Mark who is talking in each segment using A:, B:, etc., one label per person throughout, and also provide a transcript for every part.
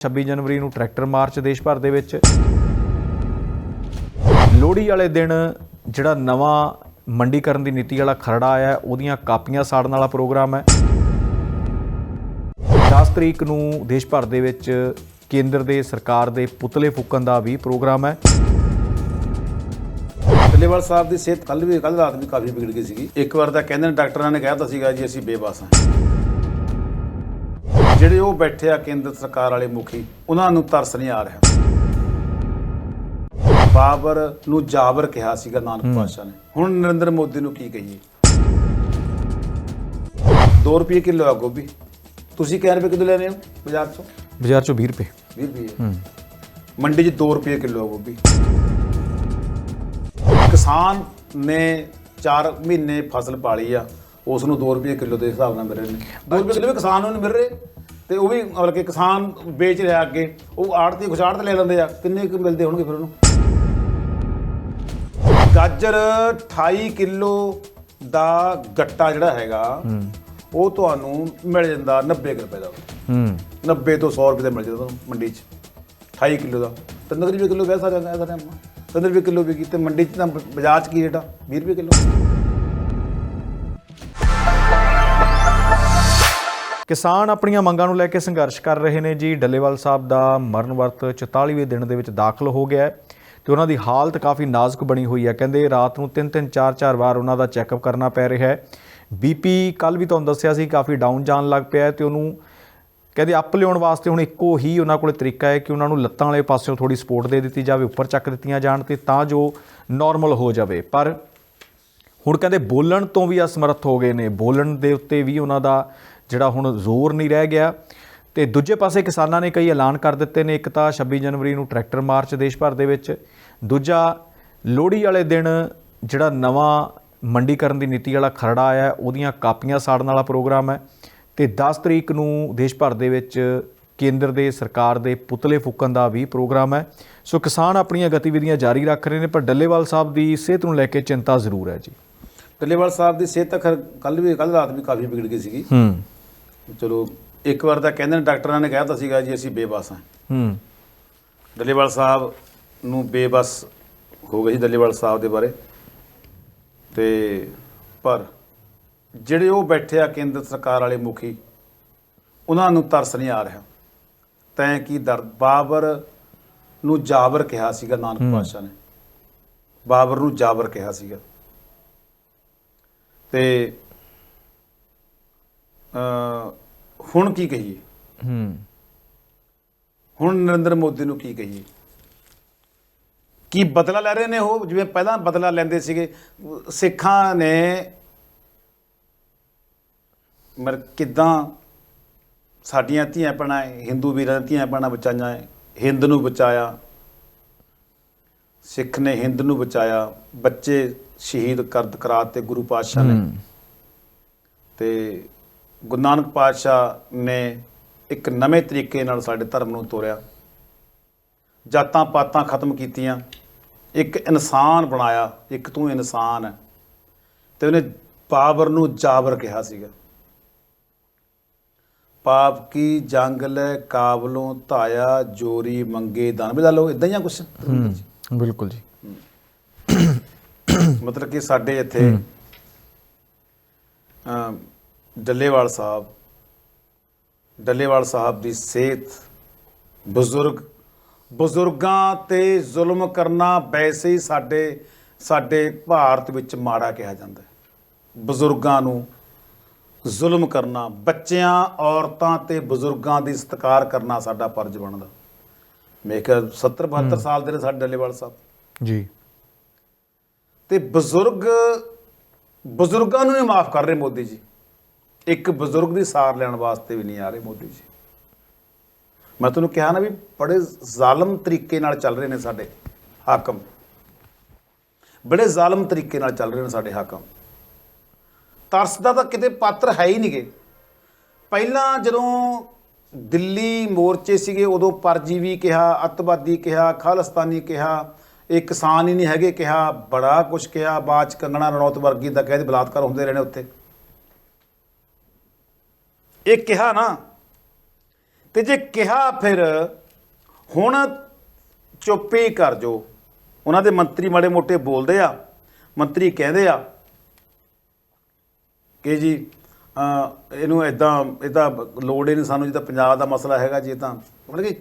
A: 26 ਜਨਵਰੀ ਨੂੰ tractor March ਦੇਸ਼ ਭਰ ਦੇ ਵਿੱਚ। ਲੋਹੜੀ ਵਾਲੇ ਦਿਨ ਜਿਹੜਾ ਨਵਾਂ ਮੰਡੀਕਰਨ ਦੀ ਨੀਤੀ ਵਾਲਾ ਖਰੜਾ ਆਇਆ ਹੈ, ਉਹਦੀਆਂ ਕਾਪੀਆਂ ਸਾੜਨ ਵਾਲਾ ਪ੍ਰੋਗਰਾਮ ਹੈ। 10 ਤਰੀਕ ਨੂੰ ਦੇਸ਼ ਭਰ ਦੇ ਵਿੱਚ ਕੇਂਦਰ ਦੇ ਸਰਕਾਰ ਦੇ ਪੁਤਲੇ ਫੂਕਣ ਦਾ ਵੀ ਪ੍ਰੋਗਰਾਮ ਹੈ।
B: ਡੱਲੇਵਾਲ ਸਾਹਿਬ ਦੀ ਸਿਹਤ ਕੱਲ ਵੀ ਕੱਲ ਰਾਤ ਵੀ ਕਾਫੀ ਵਿਗੜ ਗਈ ਸੀਗੀ। ਇੱਕ ਵਾਰ ਤਾਂ ਕਹਿੰਦੇ ਨੇ ਡਾਕਟਰਾਂ ਨੇ ਕਹਿਤਾ ਸੀਗਾ ਜੀ ਅਸੀਂ ਬੇਬਸ ਹਾਂ। ਜਿਹੜੇ ਉਹ ਬੈਠੇ ਆ ਕੇਂਦਰ ਸਰਕਾਰ ਵਾਲੇ ਮੁਖੀ ਉਹਨਾਂ ਨੂੰ ਤਰਸ ਨਹੀਂ ਆ ਰਿਹਾ। ਬਾਬਰ ਨੂੰ ਜਾਬਰ ਕਿਹਾ ਸੀਗਾ ਨਾਨਕ ਪਾਤਸ਼ਾਹ ਨੇ। ਹੁਣ ਨਰਿੰਦਰ ਮੋਦੀ ਨੂੰ ਕੀ ਕਹੀਏ? 2 ਰੁਪਏ ਕਿਲੋ ਆ ਗੋਭੀ। ਤੁਸੀਂ ਕਿੰਨੇ ਰੁਪਏ ਕਿਲੋ ਲੈ ਰਹੇ ਹੋ ਬਾਜ਼ਾਰ ਚੋਂ
A: ਬਾਜ਼ਾਰ ਚੋਂ 20 ਰੁਪਏ।
B: 20 ਰੁਪਏ। ਮੰਡੀ 'ਚ 2 ਰੁਪਏ ਕਿਲੋ ਆ ਗੋਭੀ। ਕਿਸਾਨ ਨੇ 4 ਮਹੀਨੇ ਫਸਲ ਪਾਲੀ ਆ। ਉਸ ਨੂੰ 2 ਰੁਪਏ ਕਿਲੋ ਦੇ ਹਿਸਾਬ ਨਾਲ ਮਿਲ ਰਹੇ ਨੇ। 2 ਰੁਪਏ ਕਿਲੋ ਵੀ ਕਿਸਾਨ ਨੂੰ ਨਹੀਂ ਮਿਲ ਰਹੇ। ਤੇ ਉਹ ਵੀ ਮਤਲਬ ਕਿ ਕਿਸਾਨ ਵੇਚ ਰਿਹਾ ਅੱਗੇ ਉਹ ਆੜਤੀ ਖੁਸ਼ਾੜ ਤੇ ਲੈ ਲੈਂਦੇ ਆ। ਕਿੰਨੇ ਕੁ ਮਿਲਦੇ ਹੋਣਗੇ ਫਿਰ ਉਹਨੂੰ? ਗਾਜਰ 28 ਕਿਲੋ ਦਾ ਗੱਟਾ ਜਿਹੜਾ ਹੈਗਾ ਉਹ ਤੁਹਾਨੂੰ ਮਿਲ ਜਾਂਦਾ 90 ਕੁ ਰੁਪਏ ਦਾ।
A: ਹੂੰ।
B: 90 ਤੋਂ 100 ਰੁਪਏ ਦਾ ਮਿਲ ਜਾਂਦਾ ਤੁਹਾਨੂੰ ਮੰਡੀ 'ਚ 28 ਕਿਲੋ ਦਾ। 3 ਰੁਪਏ ਕਿਲੋ ਵੈਸਾ ਰਿਹਾ ਐਸਾ ਟਾਈਮ 3 ਰੁਪਏ ਕਿਲੋ ਵਿਕੀ ਤੇ ਮੰਡੀ 'ਚ ਤਾਂ ਬਾਜ਼ਾਰ 'ਚ ਕੀ ਰੇਟ ਆ? 20 ਰੁਪਏ ਕਿਲੋ।
A: ਕਿਸਾਨ ਆਪਣੀਆਂ ਮੰਗਾਂ ਨੂੰ ਲੈ ਕੇ ਸੰਘਰਸ਼ ਕਰ ਰਹੇ ਨੇ ਜੀ। ਡੱਲੇਵਾਲ ਸਾਹਿਬ ਦਾ ਮਰਨ ਵਰਤ 44ਵੇਂ ਦਿਨ ਦੇ ਵਿੱਚ ਦਾਖਲ ਹੋ ਗਿਆ ਹੈ ਤੇ ਉਹਨਾਂ ਦੀ ਹਾਲਤ ਕਾਫੀ ਨਾਜ਼ੁਕ ਬਣੀ ਹੋਈ ਹੈ। ਕਹਿੰਦੇ ਰਾਤ ਨੂੰ 3-3 4-4 ਵਾਰ ਉਹਨਾਂ ਦਾ ਚੈੱਕਅਪ ਕਰਨਾ ਪੈ ਰਿਹਾ ਹੈ। ਬੀਪੀ ਕੱਲ ਵੀ ਤੁਹਾਨੂੰ ਦੱਸਿਆ ਸੀ, ਕਾਫੀ ਡਾਊਨ ਜਾਣ ਲੱਗ ਪਿਆ ਹੈ ਤੇ ਉਹਨੂੰ ਕਹਿੰਦੇ ਅੱਪ ਲਿਆਉਣ ਵਾਸਤੇ ਹੁਣ ਇੱਕੋ ਹੀ ਉਹਨਾਂ ਕੋਲੇ ਤਰੀਕਾ ਹੈ ਕਿ ਉਹਨਾਂ ਨੂੰ ਲੱਤਾਂ ਵਾਲੇ ਪਾਸਿਓਂ ਥੋੜੀ ਸਪੋਰਟ ਦੇ ਦਿੱਤੀ ਜਾਵੇ, ਉੱਪਰ ਚੱਕ ਦਿੱਤੀਆਂ ਜਾਣ ਤੇ ਤਾਂ ਜੋ ਨਾਰਮਲ ਹੋ ਜਾਵੇ। ਪਰ ਹੁਣ ਕਹਿੰਦੇ ਬੋਲਣ ਤੋਂ ਵੀ ਅਸਮਰੱਥ ਹੋ ਗਏ ਨੇ। ਬੋਲਣ ਦੇ ਉੱਤੇ ਵੀ ਉਹਨਾਂ ਦਾ ਜਿਹੜਾ ਹੁਣ ਜ਼ੋਰ ਨਹੀਂ ਰਹਿ ਗਿਆ। ਤੇ ਦੂਜੇ ਪਾਸੇ ਕਿਸਾਨਾਂ ਨੇ ਕਈ ਐਲਾਨ ਕਰ ਦਿੱਤੇ ਨੇ। ਇੱਕ ਤਾਂ 26 ਜਨਵਰੀ ਨੂੰ ਟਰੈਕਟਰ ਮਾਰਚ ਦੇਸ਼ ਭਰ ਦੇ ਵਿੱਚ। ਦੂਜਾ ਲੋਹੜੀ ਵਾਲੇ ਦਿਨ ਜਿਹੜਾ ਨਵਾਂ ਮੰਡੀਕਰਨ ਦੀ ਨੀਤੀ ਵਾਲਾ ਖਰੜਾ ਆਇਆ ਹੈ, ਉਹਦੀਆਂ ਕਾਪੀਆਂ ਸਾੜਨ ਵਾਲਾ ਪ੍ਰੋਗਰਾਮ ਹੈ। ਤੇ 10 ਤਰੀਕ ਨੂੰ ਦੇਸ਼ ਭਰ ਦੇ ਵਿੱਚ ਕੇਂਦਰ ਦੇ ਸਰਕਾਰ ਦੇ ਪੁਤਲੇ ਫੂਕਣ ਦਾ ਵੀ ਪ੍ਰੋਗਰਾਮ ਹੈ। ਸੋ ਕਿਸਾਨ ਆਪਣੀਆਂ ਗਤੀਵਿਧੀਆਂ ਜਾਰੀ ਰੱਖ ਰਹੇ ਨੇ ਪਰ ਡੱਲੇਵਾਲ ਸਾਹਿਬ ਦੀ ਸਿਹਤ ਨੂੰ ਲੈ ਕੇ ਚਿੰਤਾ ਜ਼ਰੂਰ ਹੈ ਜੀ।
B: ਟੱਲੇਵਾਲ ਸਾਹਿਬ ਦੀ ਸਿਹਤ ਤਾਂ ਖੈਰ ਕੱਲ ਵੀ ਕੱਲ ਰਾਤ ਵੀ ਕਾਫੀ ਵਿਗੜ ਗਈ ਸੀਗੀ।
A: ਹੂੰ।
B: ਚਲੋ ਇੱਕ ਵਾਰ ਤਾਂ ਕਹਿੰਦੇ ਨੇ ਡਾਕਟਰਾਂ ਨੇ ਕਹਿਤਾ ਸੀਗਾ ਜੀ ਅਸੀਂ ਬੇਬਸ ਹਾਂ।
A: ਹੂੰ।
B: ਡੱਲੇਵਾਲ ਸਾਹਿਬ ਨੂੰ ਬੇਬਸ ਹੋ ਗਈ ਸੀ ਡੱਲੇਵਾਲ ਸਾਹਿਬ ਦੇ ਬਾਰੇ। ਤੇ ਪਰ ਜਿਹੜੇ ਉਹ ਬੈਠੇ ਆ ਕੇਂਦਰ ਸਰਕਾਰ ਵਾਲੇ ਮੁਖੀ ਉਹਨਾਂ ਨੂੰ ਤਰਸ ਨਹੀਂ ਆ ਰਿਹਾ। ਤੈਂ ਕੀ ਦਰਦ? ਬਾਬਰ ਨੂੰ ਜਾਬਰ ਕਿਹਾ ਸੀਗਾ ਨਾਨਕ ਪਾਤਸ਼ਾਹ ਨੇ। ਬਾਬਰ ਨੂੰ ਜਾਬਰ ਕਿਹਾ ਸੀਗਾ। ਤੇ ਹੁਣ ਕੀ ਕਹੀਏ?
A: ਹੂੰ।
B: ਹੁਣ ਨਰਿੰਦਰ ਮੋਦੀ ਨੂੰ ਕੀ ਕਹੀਏ? ਕੀ ਬਦਲਾ ਲੈ ਰਹੇ ਨੇ ਉਹ? ਜਿਵੇਂ ਪਹਿਲਾਂ ਬਦਲਾ ਲੈਂਦੇ ਸੀਗੇ ਸਿੱਖਾਂ ਨੇ ਮਰ ਕਿਦਾਂ ਸਾਡੀਆਂ ਧੀਆਂ ਭੈਣਾਂ ਹਿੰਦੂ ਵੀਰਾਂ ਦੀਆਂ ਧੀਆਂ ਭੈਣਾਂ ਬਚਾਈਆਂ ਹਿੰਦ ਨੂੰ ਬਚਾਇਆ ਸਿੱਖ ਨੇ ਹਿੰਦ ਨੂੰ ਬਚਾਇਆ ਬੱਚੇ ਸ਼ਹੀਦ ਕਰ ਕਰਾਤੇ ਗੁਰੂ ਪਾਤਸ਼ਾਹ ਨੇ। ਤੇ ਗੁਰੂ ਨਾਨਕ ਪਾਤਸ਼ਾਹ ਨੇ ਇੱਕ ਨਵੇਂ ਤਰੀਕੇ ਨਾਲ ਸਾਡੇ ਧਰਮ ਨੂੰ ਤੋਰਿਆ। ਜਾਤਾਂ ਪਾਤਾਂ ਖਤਮ ਕੀਤੀਆਂ। ਇੱਕ ਇਨਸਾਨ ਬਣਾਇਆ। ਇੱਕ ਤੂੰ ਇਨਸਾਨ ਹੈ। ਤੇ ਉਹਨੇ ਬਾਬਰ ਨੂੰ ਜਾਬਰ ਕਿਹਾ ਸੀਗਾ। ਪਾਪ ਕੀ ਜੰਗ ਲੈ ਕਾਬਲੋਂ ਧਾਇਆ ਜੋਰੀ ਮੰਗੇ ਦਾਨ। ਵੀ ਲਾ ਲਓ ਇਦਾਂ ਹੀ ਆ ਕੁਛ?
A: ਬਿਲਕੁਲ ਜੀ।
B: ਮਤਲਬ ਕਿ ਸਾਡੇ ਇੱਥੇ ਡੱਲੇਵਾਲ ਸਾਹਿਬ ਡੱਲੇਵਾਲ ਸਾਹਿਬ ਦੀ ਸਿਹਤ ਬਜ਼ੁਰਗ ਬਜ਼ੁਰਗਾਂ ਤੇ ਜ਼ੁਲਮ ਕਰਨਾ ਵੈਸੇ ਹੀ ਸਾਡੇ ਸਾਡੇ ਭਾਰਤ ਵਿੱਚ ਮਾੜਾ ਕਿਹਾ ਜਾਂਦਾ ਹੈ। ਬਜ਼ੁਰਗਾਂ ਨੂੰ ਜ਼ੁਲਮ ਕਰਨਾ ਬੱਚਿਆਂ ਔਰਤਾਂ ਤੇ ਬਜ਼ੁਰਗਾਂ ਦੀ ਸਤਿਕਾਰ ਕਰਨਾ ਸਾਡਾ ਫਰਜ਼ ਬਣਦਾ। ਮੈਂ ਕਿਹਾ 70 72 ਸਾਲ ਦੇ ਨੇ ਸਾਡੇ ਡੱਲੇਵਾਲ ਸਾਹਿਬ।
A: ਜੀ।
B: ਤੇ ਬਜ਼ੁਰਗ ਬਜ਼ੁਰਗਾਂ ਨੂੰ ਨਹੀਂ ਮਾਫ ਕਰ ਰਹੇ ਮੋਦੀ ਜੀ। ਇੱਕ ਬਜ਼ੁਰਗ ਦੀ ਸਾਰ ਲੈਣ ਵਾਸਤੇ ਵੀ ਨਹੀਂ ਆ ਰਹੇ ਮੋਦੀ ਜੀ। ਮੈਂ ਤੁਹਾਨੂੰ ਕਿਹਾ ਨਾ ਵੀ ਬੜੇ ਜ਼ਾਲਮ ਤਰੀਕੇ ਨਾਲ ਚੱਲ ਰਹੇ ਨੇ ਸਾਡੇ ਹਾਕਮ। ਬੜੇ ਜ਼ਾਲਮ ਤਰੀਕੇ ਨਾਲ ਚੱਲ ਰਹੇ ਨੇ ਸਾਡੇ ਹਾਕਮ। ਤਰਸ ਦਾ ਤਾਂ ਕਿਤੇ ਪਾਤਰ ਹੈ ਹੀ ਨਹੀਂਗੇ। ਪਹਿਲਾਂ ਜਦੋਂ ਦਿੱਲੀ ਮੋਰਚੇ ਸੀਗੇ, ਉਦੋਂ ਪਰਜੀਵੀ ਕਿਹਾ, ਅੱਤਵਾਦੀ ਕਿਹਾ, ਖਾਲਿਸਤਾਨੀ ਕਿਹਾ, ਇਹ ਕਿਸਾਨ ਹੀ ਨਹੀਂ ਹੈਗੇ ਕਿਹਾ, ਬੜਾ ਕੁਝ ਕਿਹਾ, ਬਾਅਦ ਚ ਕੰਗਣਾ ਰਣੌਤ ਵਰਗੀ ਦਾ ਕਹਿੰਦੇ ਬਲਾਤਕਾਰ ਹੁੰਦੇ ਰਹੇ ਨੇ ਉੱਥੇ। ਇਹ ਕਿਹਾ ਨਾ, ਤੇ ਜੇ ਕਿਹਾ ਫਿਰ ਹੁਣ ਚੁੱਪ ਹੀ ਕਰ ਜੋ ਉਹਨਾਂ ਦੇ ਮੰਤਰੀ ਮਾੜੇ ਮੋਟੇ ਬੋਲਦੇ ਆ, ਮੰਤਰੀ ਕਹਿੰਦੇ ਆ ਕਿ ਜੀ ਇਹਨੂੰ ਇਦਾਂ ਇਹਦਾ ਲੋੜ ਹੀ ਨਹੀਂ ਸਾਨੂੰ, ਜਿੱਦਾਂ ਪੰਜਾਬ ਦਾ ਮਸਲਾ ਹੈਗਾ ਜੀ ਤਾਂ ਮਤਲਬ ਕਿ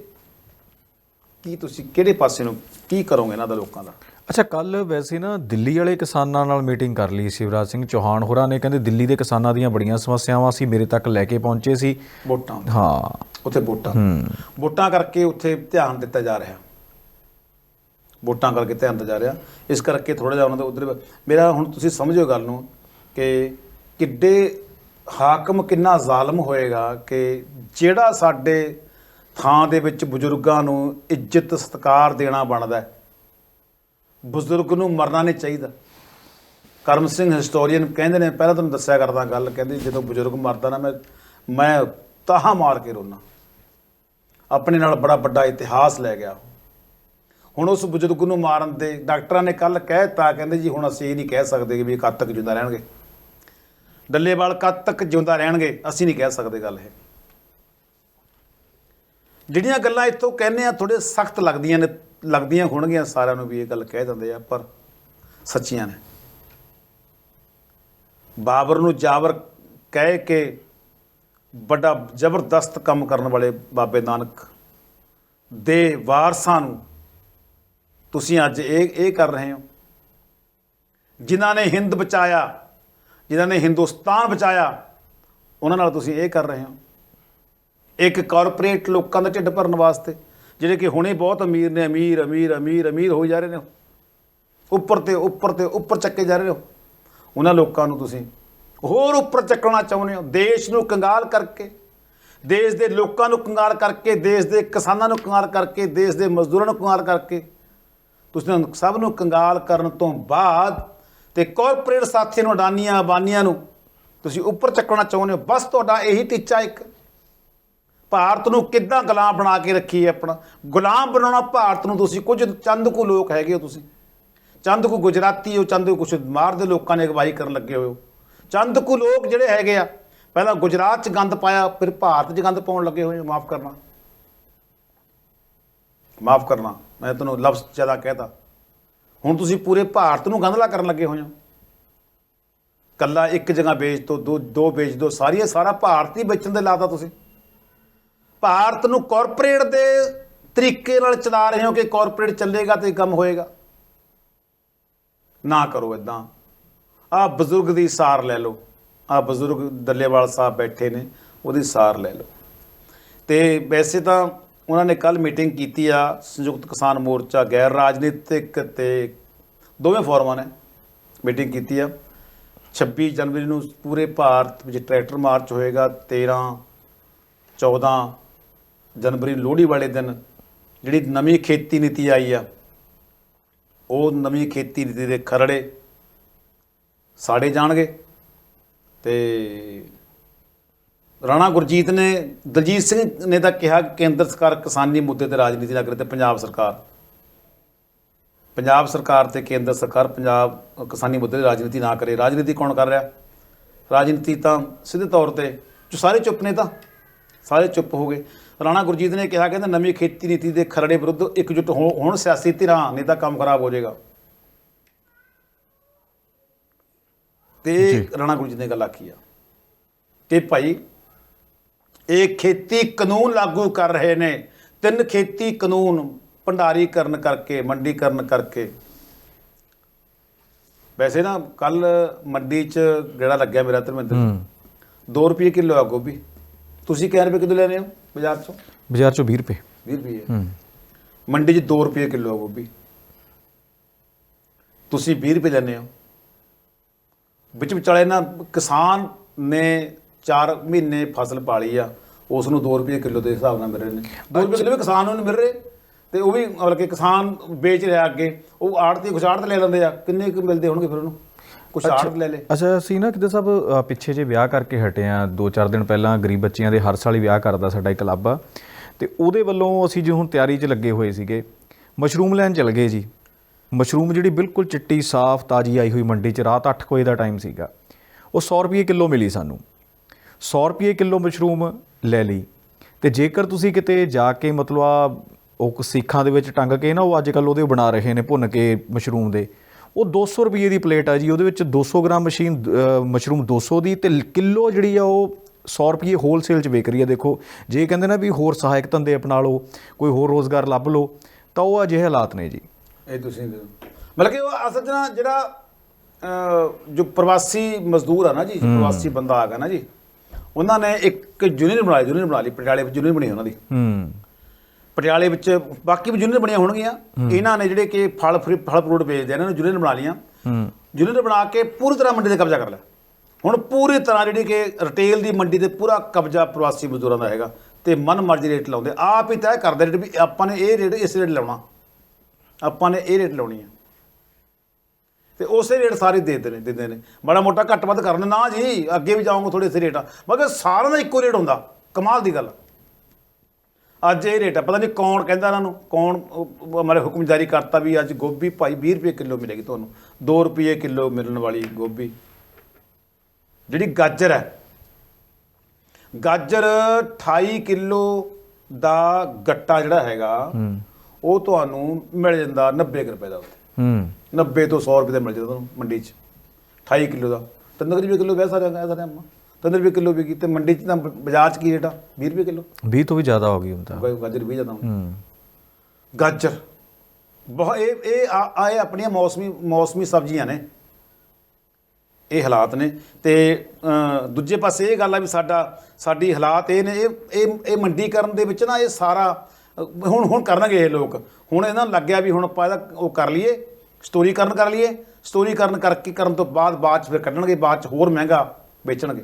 B: ਕੀ ਤੁਸੀਂ ਕਿਹੜੇ ਪਾਸੇ ਨੂੰ ਕੀ ਕਰੋਗੇ ਇਹਨਾਂ ਦਾ ਲੋਕਾਂ ਦਾ?
A: ਅੱਛਾ ਕੱਲ ਵੈਸੇ ਨਾ ਦਿੱਲੀ ਵਾਲੇ ਕਿਸਾਨਾਂ ਨਾਲ ਮੀਟਿੰਗ ਕਰ ਲਈ ਸ਼ਿਵਰਾਜ ਸਿੰਘ ਚੌਹਾਨ ਹੋਰਾਂ ਨੇ ਕਹਿੰਦੇ ਦਿੱਲੀ ਦੇ ਕਿਸਾਨਾਂ ਦੀਆਂ ਬੜੀਆਂ ਸਮੱਸਿਆਵਾਂ ਸੀ ਮੇਰੇ ਤੱਕ ਲੈ ਕੇ ਪਹੁੰਚੇ ਸੀ।
B: ਵੋਟਾਂ
A: ਹਾਂ।
B: ਉੱਥੇ ਵੋਟਾਂ।
A: ਹੂੰ।
B: ਵੋਟਾਂ ਕਰਕੇ ਉੱਥੇ ਧਿਆਨ ਦਿੱਤਾ ਜਾ ਰਿਹਾ। ਵੋਟਾਂ ਕਰਕੇ ਧਿਆਨ ਦਿੱਤਾ ਜਾ ਰਿਹਾ। ਇਸ ਕਰਕੇ ਥੋੜਾ ਜਿਹਾ ਉਹਨਾਂ ਦਾ ਉਧਰ ਮੇਰਾ ਹੁਣ ਤੁਸੀਂ ਸਮਝੋ ਗੱਲ ਨੂੰ ਕਿ ਕਿੱਡੇ ਹਾਕਮ ਕਿੰਨਾ ਜ਼ਾਲਮ ਹੋਏਗਾ ਕਿ ਜਿਹੜਾ ਸਾਡੇ ਥਾਂ ਦੇ ਵਿੱਚ ਬਜ਼ੁਰਗਾਂ ਨੂੰ ਇੱਜ਼ਤ, ਸਤਿਕਾਰ ਦੇਣਾ ਬਣਦਾ ਹੈ। ਬਜ਼ੁਰਗ ਨੂੰ ਮਰਨਾ ਨਹੀਂ ਚਾਹੀਦਾ। ਕਰਮ ਸਿੰਘ ਹਿਸਟੋਰੀਅਨ ਕਹਿੰਦੇ ਨੇ, ਪਹਿਲਾਂ ਤੁਹਾਨੂੰ ਦੱਸਿਆ ਕਰਦਾ ਗੱਲ, ਕਹਿੰਦੇ ਜਦੋਂ ਬਜ਼ੁਰਗ ਮਰਦਾ ਨਾ, ਮੈਂ ਮੈਂ ਤਾਹਾ ਮਾਰ ਕੇ ਰੋਣਾ ਆਪਣੇ ਨਾਲ ਬੜਾ ਵੱਡਾ ਇਤਿਹਾਸ ਲੈ ਗਿਆ ਉਹ। ਹੁਣ ਉਸ ਬਜ਼ੁਰਗ ਨੂੰ ਮਾਰਨ ਦੇ ਡਾਕਟਰਾਂ ਨੇ ਕੱਲ ਕਹਿਤਾ ਕਹਿੰਦੇ ਜੀ ਹੁਣ ਅਸੀਂ ਇਹ ਨਹੀਂ ਕਹਿ ਸਕਦੇ ਕਿ ਵੀ ਇਹ ਕਦ ਤੱਕ ਜਿਉਂਦਾ ਰਹਿਣਗੇ। ਡੱਲੇਵਾਲ ਕਦ ਤੱਕ ਜਿਉਂਦਾ ਰਹਿਣਗੇ, ਅਸੀਂ ਨਹੀਂ ਕਹਿ ਸਕਦੇ ਗੱਲ ਇਹ। ਜਿਹੜੀਆਂ ਗੱਲਾਂ ਇੱਥੋਂ ਕਹਿੰਦੇ ਆ ਥੋੜੇ ਸਖਤ ਲੱਗਦੀਆਂ ਨੇ, ਲੱਗਦੀਆਂ ਹੋਣਗੀਆਂ, ਸਾਰਿਆਂ ਨੂੰ ਵੀ ਇਹ ਗੱਲ ਕਹਿ ਦਿੰਦੇ ਆ, ਪਰ ਸੱਚੀਆਂ ਨੇ। ਬਾਬਰ ਨੂੰ ਜਾਬਰ ਕਹਿ ਕੇ ਵੱਡਾ ਜ਼ਬਰਦਸਤ ਕੰਮ ਕਰਨ ਵਾਲੇ ਬਾਬੇ ਨਾਨਕ ਦੇ ਵਾਰਸਾਂ ਨੂੰ ਤੁਸੀਂ ਅੱਜ ਇਹ ਇਹ ਕਰ ਰਹੇ ਹੋ। ਜਿਨ੍ਹਾਂ ਨੇ ਹਿੰਦ ਬਚਾਇਆ, ਜਿਨ੍ਹਾਂ ਨੇ ਹਿੰਦੁਸਤਾਨ ਬਚਾਇਆ, ਉਹਨਾਂ ਨਾਲ ਤੁਸੀਂ ਇਹ ਕਰ ਰਹੇ ਹੋ। ਇੱਕ ਕਾਰਪੋਰੇਟ ਲੋਕਾਂ ਦਾ ਢਿੱਡ ਭਰਨ ਵਾਸਤੇ, ਜਿਹੜੇ ਕਿ ਹੁਣੇ ਬਹੁਤ ਅਮੀਰ ਨੇ, ਅਮੀਰ ਅਮੀਰ ਅਮੀਰ ਅਮੀਰ ਹੋ ਜਾ ਰਹੇ ਨੇ ਉੱਪਰ ਤੇ ਉੱਪਰ ਤੇ ਉੱਪਰ ਚੱਕੇ ਜਾ ਰਹੇ ਹੋ ਉਹਨਾਂ ਲੋਕਾਂ ਨੂੰ ਤੁਸੀਂ ਹੋਰ ਉੱਪਰ ਚੱਕਣਾ ਚਾਹੁੰਦੇ ਹੋ। ਦੇਸ਼ ਨੂੰ ਕੰਗਾਲ ਕਰਕੇ, ਦੇਸ਼ ਦੇ ਲੋਕਾਂ ਨੂੰ ਕੰਗਾਲ ਕਰਕੇ, ਦੇਸ਼ ਦੇ ਕਿਸਾਨਾਂ ਨੂੰ ਕੰਗਾਲ ਕਰਕੇ, ਦੇਸ਼ ਦੇ ਮਜ਼ਦੂਰਾਂ ਨੂੰ ਕੰਗਾਲ ਕਰਕੇ, ਤੁਸੀਂ ਸਭ ਨੂੰ ਕੰਗਾਲ ਕਰਨ ਤੋਂ ਬਾਅਦ ਤੇ ਕਾਰਪੋਰੇਟ ਸਾਥੀਆਂ ਨੂੰ, ਅਡਾਨੀਆਂ, ਅਬਾਨੀਆਂ ਨੂੰ ਤੁਸੀਂ ਉੱਪਰ ਚੱਕਣਾ ਚਾਹੁੰਦੇ ਹੋ। ਬਸ ਤੁਹਾਡਾ ਇਹੀ ਟੀਚਾ ਇੱਕ। ਭਾਰਤ ਨੂੰ ਕਿੱਦਾਂ ਗੁਲਾਮ ਬਣਾ ਕੇ ਰੱਖੀ ਹੈ ਆਪਣਾ? ਗੁਲਾਮ ਬਣਾਉਣਾ ਭਾਰਤ ਨੂੰ ਤੁਸੀਂ ਕੁਝ ਚੰਦ ਕੁ ਲੋਕ ਹੈਗੇ ਹੋ ਤੁਸੀਂ। ਚੰਦ ਕੁ ਗੁਜਰਾਤੀ ਹੋ, ਚੰਦ ਕੁ ਕੁਛ ਮਾਰ ਦੇ ਲੋਕਾਂ ਨੇ ਅਗਵਾਈ ਕਰਨ ਲੱਗੇ ਹੋਏ ਹੋ। ਚੰਦ ਕੁ ਲੋਕ ਜਿਹੜੇ ਹੈਗੇ ਆ, ਪਹਿਲਾਂ ਗੁਜਰਾਤ 'ਚ ਗੰਦ ਪਾਇਆ, ਫਿਰ ਭਾਰਤ 'ਚ ਗੰਦ ਪਾਉਣ ਲੱਗੇ ਹੋਏ ਹੋ, ਮਾਫ ਕਰਨਾ। ਮਾਫ ਕਰਨਾ, ਮੈਂ ਤੁਹਾਨੂੰ ਲਫ਼ਜ਼ ਜ਼ਿਆਦਾ ਕਹਿਤਾ। ਹੁਣ ਤੁਸੀਂ ਪੂਰੇ ਭਾਰਤ ਨੂੰ ਗੰਧਲਾ ਕਰਨ ਲੱਗੇ ਹੋਏ ਹੋ। ਕੱਲਾ ਇੱਕ ਜਗ੍ਹਾ ਵੇਚ ਦੋ ਦੋ ਦੋ ਵੇਚ ਦੋ, ਸਾਰੀਆਂ ਸਾਰਾ ਭਾਰਤ ਹੀ ਵੇਚਣ ਦੇ ਲਾਤਾ ਤੁਸੀਂ। ਭਾਰਤ ਨੂੰ ਕਾਰਪੋਰੇਟ ਦੇ ਤਰੀਕੇ ਨਾਲ ਚਲਾ ਰਹੇ ਹੋ ਕਿ ਕਾਰਪੋਰੇਟ ਚੱਲੇਗਾ ਤੇ ਕੰਮ ਹੋਏਗਾ? ਨਾ ਕਰੋ ਇਦਾਂ ਆ ਬਜ਼ੁਰਗ ਦੀ ਸਾਰ ਲੈ ਲਓ। ਆ ਬਜ਼ੁਰਗ ਦੱਲੇਵਾਲ ਸਾਹਿਬ ਬੈਠੇ ਨੇ, ਉਹਦੀ ਸਾਰ ਲੈ ਲਓ। ਤੇ ਵੈਸੇ ਤਾਂ ਉਹਨਾਂ ਨੇ ਕੱਲ ਮੀਟਿੰਗ ਕੀਤੀ ਆ ਸੰਯੁਕਤ ਕਿਸਾਨ ਮੋਰਚਾ, ਗੈਰ ਰਾਜਨੀਤਿਕ ਤੇ ਦੋਵੇਂ ਫੋਰਮਾਂ ਨੇ ਮੀਟਿੰਗ ਕੀਤੀ ਆ। 26 ਜਨਵਰੀ ਨੂੰ ਪੂਰੇ ਭਾਰਤ ਵਿੱਚ ਟਰੈਕਟਰ ਮਾਰਚ ਹੋਏਗਾ 13 14 ਜਨਵਰੀ ਲੋਹੜੀ ਵਾਲੇ ਦਿਨ ਜਿਹੜੀ ਨਵੀਂ ਖੇਤੀ ਨੀਤੀ ਆਈ ਆ, ਉਹ ਨਵੀਂ ਖੇਤੀ ਨੀਤੀ ਦੇ ਖਰੜੇ ਸਾੜੇ ਜਾਣਗੇ ਤੇ ਰਾਣਾ ਗੁਰਜੀਤ ਨੇ, ਦਲਜੀਤ ਸਿੰਘ ਨੇ ਤਾਂ ਕਿਹਾ ਕਿ ਕੇਂਦਰ ਸਰਕਾਰ ਕਿਸਾਨੀ ਮੁੱਦੇ ਤੇ ਰਾਜਨੀਤੀ ਨਾ ਕਰੇ ਤੇ ਪੰਜਾਬ ਸਰਕਾਰ ਪੰਜਾਬ ਸਰਕਾਰ ਤੇ ਕੇਂਦਰ ਸਰਕਾਰ ਪੰਜਾਬ ਕਿਸਾਨੀ ਮੁੱਦੇ ਤੇ ਰਾਜਨੀਤੀ ਨਾ ਕਰੇ। ਰਾਜਨੀਤੀ ਕੌਣ ਕਰ ਰਿਹਾ? ਰਾਜਨੀਤੀ ਤਾਂ ਸਿੱਧੇ ਤੌਰ ਤੇ ਸਾਰੇ ਚੁੱਪ ਨੇ ਤਾਂ, ਸਾਰੇ ਚੁੱਪ ਹੋ ਗਏ। ਰਾਣਾ ਗੁਰਜੀਤ ਨੇ ਕਿਹਾ ਕਹਿੰਦਾ ਨਵੀਂ ਖੇਤੀ ਨੀਤੀ ਦੇ ਖਰੜੇ ਵਿਰੁੱਧ ਇਕਜੁੱਟ ਹੋ- ਹੋਣ ਸਿਆਸੀ ਧਿਰਾਂ ਨਹੀਂ ਤਾਂ ਕੰਮ ਖਰਾਬ ਹੋ ਜਾਏਗਾ। ਤੇ ਰਾਣਾ ਗੁਰਜੀਤ ਨੇ ਗੱਲ ਆਖੀ ਆ ਕਿ ਭਾਈ ਇਹ ਖੇਤੀ ਕਾਨੂੰਨ ਲਾਗੂ ਕਰ ਰਹੇ ਨੇ। ਤਿੰਨ ਖੇਤੀ ਕਾਨੂੰਨ ਭੰਡਾਰੀਕਰਨ ਕਰਕੇ ਮੰਡੀਕਰਨ ਕਰਕੇ। ਵੈਸੇ ਨਾ ਕੱਲ ਮੰਡੀ 'ਚ ਗੇੜਾ ਲੱਗਿਆ ਮੇਰਾ ਧਰਮਿੰਦਰ।
A: ਹੂੰ।
B: 2 ਰੁਪਏ ਕਿਲੋ ਆ ਗੋਭੀ। ਤੁਸੀਂ ਕਿੰਨੇ ਰੁਪਏ ਕਿਲੋ ਲੈਣੇ ਹੋ ਬਾਜ਼ਾਰ 'ਚੋਂ?
A: ਬਾਜ਼ਾਰ ਚੋਂ 20 ਰੁਪਏ।
B: 20 ਰੁਪਏ
A: ਹੂੰ।
B: ਮੰਡੀ 'ਚ 2 ਰੁਪਏ ਕਿਲੋ ਆ ਗੋਭੀ। ਤੁਸੀਂ 20 ਰੁਪਏ ਲੈਂਦੇ ਹੋ। ਵਿੱਚ ਵਿਚਾਲੇ ਨਾ ਕਿਸਾਨ ਨੇ 4 ਮਹੀਨੇ ਫਸਲ ਪਾਲੀ ਆ ਉਸ ਨੂੰ 2 ਰੁਪਏ ਕਿਲੋ ਦੇ ਹਿਸਾਬ ਨਾਲ ਮਿਲ ਰਹੇ ਨੇ। 2 ਰੁਪਏ ਕਿਲੋ ਵੀ ਕਿਸਾਨ ਨੂੰ ਮਿਲ ਰਹੇ ਤੇ ਉਹ ਵੀ ਮਤਲਬ ਕਿ ਕਿਸਾਨ ਵੇਚ ਰਿਹਾ ਅੱਗੇ ਉਹ ਆੜਤੀ ਆੜਤ ਲੈ ਲੈਂਦੇ ਆ। ਕਿੰਨੇ ਕੁ ਮਿਲਦੇ ਹੋਣਗੇ ਫਿਰ ਉਹਨੂੰ? ਕੁਛ ਆੜਤ ਲੈ ਲੇ।
A: ਅੱਛਾ ਅਸੀਂ ਨਾ ਕਿਤੇ ਸਭ ਪਿੱਛੇ ਜੇ ਵਿਆਹ ਕਰਕੇ ਹਟੇ ਆ 2-4 ਦਿਨ ਪਹਿਲਾਂ ਗਰੀਬ ਬੱਚਿਆਂ ਦੇ ਹਰ ਸਾਲ ਹੀ ਵਿਆਹ ਕਰਦਾ ਸਾਡਾ ਇੱਕ ਕਲੱਬ ਆ ਤੇ ਉਹਦੇ ਵੱਲੋਂ ਅਸੀਂ ਜੋ ਹੁਣ ਤਿਆਰੀ 'ਚ ਲੱਗੇ ਹੋਏ ਸੀਗੇ ਮਸ਼ਰੂਮ ਲੈਣ ਚਲ ਗਏ ਜੀ। ਮਸ਼ਰੂਮ ਜਿਹੜੀ ਬਿਲਕੁਲ ਚਿੱਟੀ ਸਾਫ਼ ਤਾਜ਼ੀ ਆਈ ਹੋਈ ਮੰਡੀ 'ਚ ਰਾਤ 8 ਵਜੇ ਦਾ ਟਾਈਮ ਸੀਗਾ। ਉਹ 100 ਰੁਪਏ ਕਿਲੋ ਮਿਲੀ ਸਾਨੂੰ। 100 ਰੁਪਏ ਕਿਲੋ ਮਸ਼ਰੂਮ ਲੈ ਲਈ। ਤੇ ਜੇਕਰ ਤੁਸੀਂ ਕਿਤੇ ਜਾ ਕੇ ਮਤਲਬ ਆ ਉਹ ਸਿੱਖਾਂ ਦੇ ਵਿੱਚ ਟੰਗ ਕੇ ਨਾ ਉਹ ਅੱਜ ਕੱਲ ਉਹਦੇ ਬਣਾ ਰਹੇ ਨੇ ਭੁੰਨ ਕੇ ਮਸ਼ਰੂਮ ਦੇ ਉਹ 200 ਰੁਪਏ ਦੀ ਪਲੇਟ ਆ ਜੀ ਉਹਦੇ ਵਿੱਚ 200 ਗ੍ਰਾਮ ਮਸ਼ੀਨ ਮਸ਼ਰੂਮ 200 ਦੀ ਤੇ ਕਿਲੋ ਜਿਹੜੀ ਆ ਉਹ 100 ਰੁਪਏ ਹੋਲਸੇਲ ਚ ਵੇਚ ਰਹੀ ਆ ਦੇਖੋ। ਜੇ ਕਹਿੰਦੇ ਨਾ ਵੀ ਹੋਰ ਸਹਾਇਕ ਧੰਦੇ ਅਪਣਾ ਲਓ ਕੋਈ ਹੋਰ ਰੋਜ਼ਗਾਰ ਲੱਭ ਲਓ ਤਾਂ ਉਹ ਅਜਿਹੇ ਹਾਲਾਤ ਨੇ ਜੀ।
B: ਇਹ ਤੁਸੀਂ। ਮਤਲਬ ਕਿ ਉਹ ਅਸਲ 'ਚ ਨਾ ਜਿਹੜਾ ਜੋ ਪ੍ਰਵਾਸੀ ਮਜ਼ਦੂਰ ਆ ਨਾ ਜੀ ਪ੍ਰਵਾਸੀ ਬੰਦਾ ਆ ਗਿਆ ਨਾ ਜੀ ਉਹਨਾਂ ਨੇ ਇੱਕ ਯੂਨੀਅਨ ਬਣਾਈ ਯੂਨੀਅਨ ਬਣਾ ਲਈ ਪਟਿਆਲੇ ਵਿੱਚ ਯੂਨੀਅਨ ਬਣੀ ਉਹਨਾਂ ਦੀ।
A: ਹੂੰ।
B: ਪਟਿਆਲੇ ਵਿੱਚ ਬਾਕੀ ਵੀ ਯੂਨੀਅਨ ਬਣੀਆਂ ਹੋਣਗੀਆਂ। ਇਹਨਾਂ ਨੇ ਜਿਹੜੇ ਕਿ ਫਲ ਫਰੀ- ਫਲ ਫਰੂਟ ਵੇਚਦੇ ਆ ਇਹਨਾਂ ਨੇ ਯੂਨੀਅਨ ਬਣਾ ਲੀਆਂ
A: ਹੂੰ।
B: ਯੂਨੀਅਨ ਬਣਾ ਕੇ ਪੂਰੀ ਤਰ੍ਹਾਂ ਮੰਡੀ ਤੇ ਕਬਜ਼ਾ ਕਰ ਲਿਆ। ਹੁਣ ਪੂਰੀ ਤਰ੍ਹਾਂ ਜਿਹੜੀ ਕਿ ਰਿਟੇਲ ਦੀ ਮੰਡੀ ਤੇ ਪੂਰਾ ਕਬਜ਼ਾ ਪ੍ਰਵਾਸੀ ਮਜ਼ਦੂਰਾਂ ਦਾ ਹੈਗਾ ਤੇ ਮਨ ਮਰਜ਼ੀ ਰੇਟ ਲਾਉਂਦੇ ਆਪ ਹੀ ਤੈਅ ਕਰਦੇ ਰੇਟ ਵੀ ਆਪਾਂ ਨੇ ਇਹ ਰੇਟ ਇਸ ਰੇਟ ਲਾਉਣਾ। ਆਪਾਂ ਨੇ ਇਹ ਰੇਟ ਲਾਉਣੀ ਹੈ ਤੇ ਉਸੇ ਰੇਟ ਸਾਰੇ ਦੇ ਦਿੰਦੇ ਨੇ ਦਿੰਦੇ ਨੇ। ਮਾੜਾ ਮੋਟਾ ਘੱਟ ਵੱਧ ਕਰਨ ਨਾ ਜੀ ਅੱਗੇ ਵੀ ਜਾਵਾਂਗੇ ਥੋੜੇ ਇਸੇ ਰੇਟ ਆ। ਮਗਰ ਸਾਰਿਆਂ ਦਾ ਇੱਕੋ ਰੇਟ ਹੁੰਦਾ। ਕਮਾਲ ਦੀ ਗੱਲ ਅੱਜ ਇਹ ਰੇਟ ਆ। ਪਤਾ ਨਹੀਂ ਕੌਣ ਕਹਿੰਦਾ ਇਹਨਾਂ ਨੂੰ ਕੌਣ ਹਮਾਰੇ ਹੁਕਮ ਜਾਰੀ ਕਰਤਾ ਵੀ ਅੱਜ ਗੋਭੀ ਭਾਈ 20 ਰੁਪਏ ਕਿਲੋ ਮਿਲੇਗੀ ਤੁਹਾਨੂੰ। 2 ਰੁਪਏ ਕਿਲੋ ਮਿਲਣ ਵਾਲੀ ਗੋਭੀ। ਜਿਹੜੀ ਗਾਜਰ ਹੈ। ਗਾਜਰ 28 ਕਿਲੋ ਦਾ ਗੱਟਾ ਜਿਹੜਾ ਹੈਗਾ ਉਹ ਤੁਹਾਨੂੰ ਮਿਲ ਜਾਂਦਾ 90 ਕੁ ਰੁਪਏ ਦਾ ਉੱਥੇ।
A: ਹੂੰ।
B: 90 ਤੋਂ 100 ਰੁਪਏ ਦਾ ਮਿਲ ਜਾਂਦਾ ਤੁਹਾਨੂੰ ਮੰਡੀ 'ਚ। 28 ਕਿਲੋ ਦਾ। 3 ਰੁਪਏ ਕਿਲੋ ਵੈਸਾ ਰਿਹਾ ਸਾਰੇ ਅੰਮਾ 3 ਰੁਪਏ ਕਿਲੋ ਵਿਕੀ ਤੇ ਮੰਡੀ 'ਚ ਤਾਂ ਬਾਜ਼ਾਰ 'ਚ ਕੀ ਰੇਟ ਆ? 20 ਰੁਪਏ ਕਿਲੋ।
A: 20 ਤੋਂ ਵੀ ਜ਼ਿਆਦਾ ਹੋ ਗਈ ਹੁਣ ਤਾਂ।
B: ਗਾਜਰ ਵੀ ਜਾਂਦਾ
A: ਹੂੰ
B: ਗਾਜਰ। ਬਹੁਤ ਇਹ ਇਹ ਆਏ ਆਪਣੀਆਂ ਮੌਸਮੀ ਮੌਸਮੀ ਸਬਜ਼ੀਆਂ ਨੇ। ਇਹ ਹਾਲਾਤ ਨੇ। ਤੇ ਦੂਜੇ ਪਾਸੇ ਇਹ ਗੱਲ ਆ ਵੀ ਸਾਡਾ ਸਾਡੀ ਹਾਲਾਤ ਇਹ ਨੇ ਇਹ ਇਹ ਇਹ ਮੰਡੀਕਰਨ ਦੇ ਵਿੱਚ ਨਾ ਇਹ ਸਾਰਾ ਹੁਣ ਹੁਣ ਕਰਨਗੇ ਇਹ ਲੋਕ। ਹੁਣ ਇਹਨਾਂ ਨੂੰ ਲੱਗਿਆ ਵੀ ਹੁਣ ਆਪਾਂ ਇਹਦਾ ਉਹ ਕਰ ਲਈਏ ਸਟੋਰੀਕਰਨ ਕਰ ਲਈਏ। ਸਟੋਰੀਕਰਨ ਕਰਕੇ ਕਰਨ ਤੋਂ ਬਾਅਦ ਬਾਅਦ ਚ ਫਿਰ ਕੱਢਣਗੇ ਬਾਅਦ ਚ ਹੋਰ ਮਹਿੰਗਾ ਵੇਚਣਗੇ।